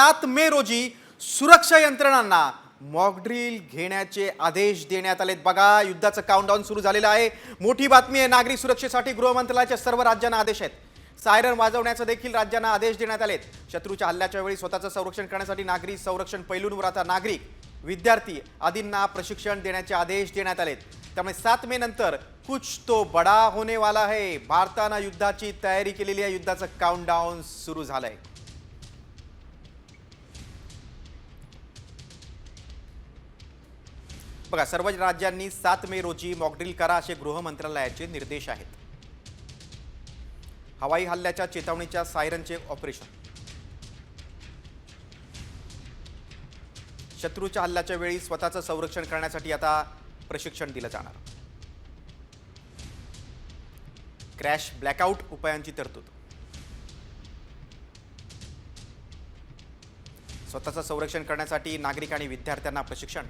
सात मे रोजी सुरक्षा यंत्रणांना मॉकड्रिल घेण्याचे आदेश देण्यात आलेत. बघा युद्धाचं काउंटडाऊन सुरू झालेलं आहे. मोठी बातमी आहे नागरी सुरक्षेसाठी गृहमंत्रालयाच्या सर्व राज्यांना आदेश आहेत. सायरन वाजवण्याचे देखील राज्यांना आदेश देण्यात आलेत. शत्रूच्या हल्ल्याच्या वेळी स्वतःचं संरक्षण करण्यासाठी नागरी संरक्षण पैलूंवर आता नागरिक विद्यार्थी आदींना प्रशिक्षण देण्याचे आदेश देण्यात आलेत. त्यामुळे सात मे नंतर कुछ तो बडा होने वाला है भारतानं युद्धाची तयारी केलेली आहे. युद्धाचं काउंटडाऊन सुरू झालंय. बघा सर्व राज्यांनी सात मे रोजी मॉकड्रिल करा असे गृह मंत्रालयाचे निर्देश आहेत. हवाई हल्ल्याच्या चेतावणीच्या सायरनचे ऑपरेशन शत्रूच्या हल्ल्याच्या वेळी स्वतःचं संरक्षण करण्यासाठी आता प्रशिक्षण दिलं जाणार. क्रॅश ब्लॅकआउट उपायांची तरतूद. स्वतःचं संरक्षण करण्यासाठी नागरिक आणि विद्यार्थ्यांना प्रशिक्षण.